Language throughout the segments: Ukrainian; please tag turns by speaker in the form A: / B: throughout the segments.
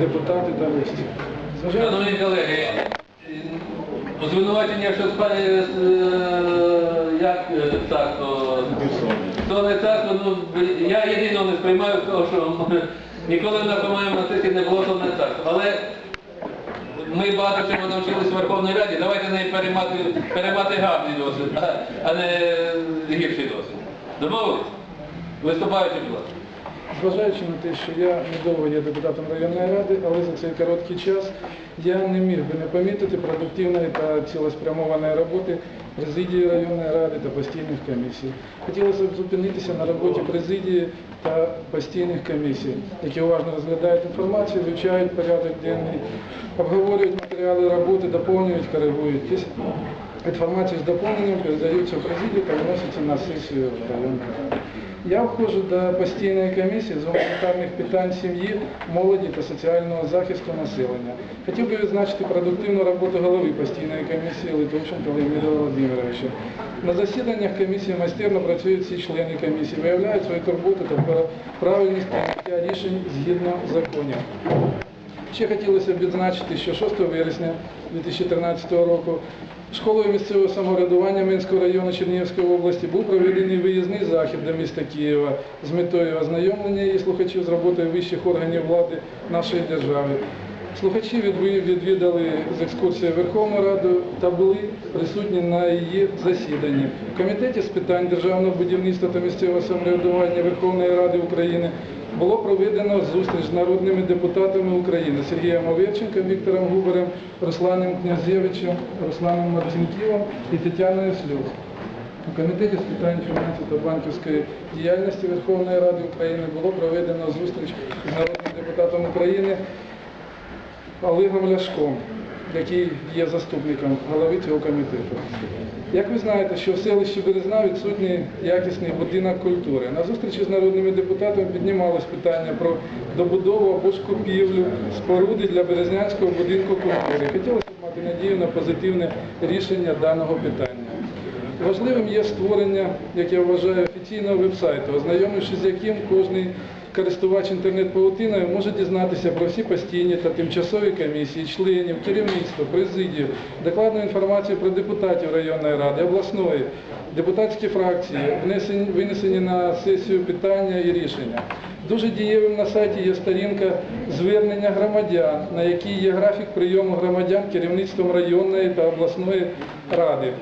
A: депутати та. Зважаючи
B: Шановні колеги, е, звинувачення, що спає, е, як е, так, то, то не так, ну, я єдиного не сприймаю, того, що ніколи команді на сесії не було, то не так. Але ми багато чому навчилися в Верховній Раді, давайте не переймати, переймати гарний досвід, а не гірший досвід. Домовились? Виступаючи, будь ласка.
A: Зважаючи на те, що я недовго є депутатом районної ради, але за цей короткий час я не міг би не помітити продуктивної та цілеспрямованої роботи президії районної ради та постійних комісій. Хотілося б зупинитися на роботі президії та постійних комісій, які уважно розглядають інформацію, вивчають порядок денний, обговорюють матеріали роботи, доповнюють, коригують. Якісь Інформацію з доповненням передаються в президію та виносяться на сесію районної ради. Я входжу до постійної комісії з гуманітарних питань сім'ї, молоді та соціального захисту населення. Хотів би відзначити продуктивну роботу голови постійної комісії Литовченка Леоніда Володимировича. На засіданнях комісії майстерно працюють всі члени комісії, виявляють свою турботу та правильність прийняття рішень згідно законів. Ще хотілося б відзначити, що 6 вересня 2013 року школою місцевого самоврядування Минського району Чернігівської області був проведений виїзний захід до міста Києва з метою ознайомлення її слухачів з роботою вищих органів влади нашої держави. Слухачі відвідали з екскурсією Верховну Раду та були присутні на її засіданні. В комітеті з питань державного будівництва та місцевого самоврядування Верховної Ради України було проведено зустріч з народними депутатами України Сергієм Оверченком, Віктором Губарем, Русланом Князевичем, Русланом Марцинківом і Тетяною Слюх. У комітеті з питань фінансів та банківської діяльності Верховної Ради України було проведено зустріч з народним депутатом України Олегом Ляшком, який є заступником голови цього комітету. Як ви знаєте, що в селищі Березна відсутній якісний будинок культури. На зустрічі з народними депутатами піднімалось питання про добудову або ж купівлю споруди для Березнянського будинку культури. Хотілося б мати надію на позитивне рішення даного питання. Важливим є створення, як я вважаю, офіційного вебсайту, ознайомившись з яким кожний користувач інтернет-паутиною може дізнатися про всі постійні та тимчасові комісії, членів, керівництво, президію, докладну інформацію про депутатів районної ради, обласної, депутатські фракції, винесені на сесію питання і рішення. Дуже дієвим на сайті є сторінка звернення громадян, на якій є графік прийому громадян керівництвом районної та обласної ради.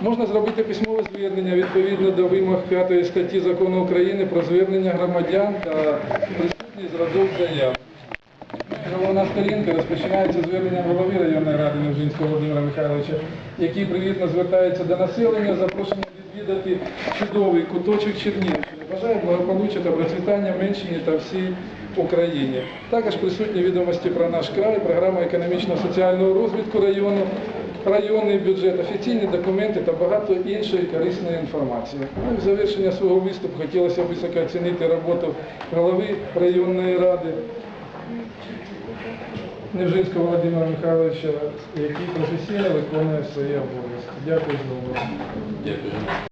A: Можна зробити письмове звернення відповідно до вимог 5 статті Закону України про звернення громадян та присутній зразок заяв. Головна сторінка розпочинається зверненням голови районної ради Невжинського Володимира Михайловича, який привітно звертається до населення, запрошення відвідати чудовий куточок Чернігівщини. Бажаю благополуччя та процвітання Менщині та всій Україні. Також присутні відомості про наш край, програма економічно-соціального розвитку району, районний бюджет, офіційні документи та багато іншої корисної інформації. Ну в завершення свого виступу хотілося б високо оцінити роботу голови районної ради. Невжинського Володимира Михайловича, який професійно виконує свої обов'язки. Дякую за увагу.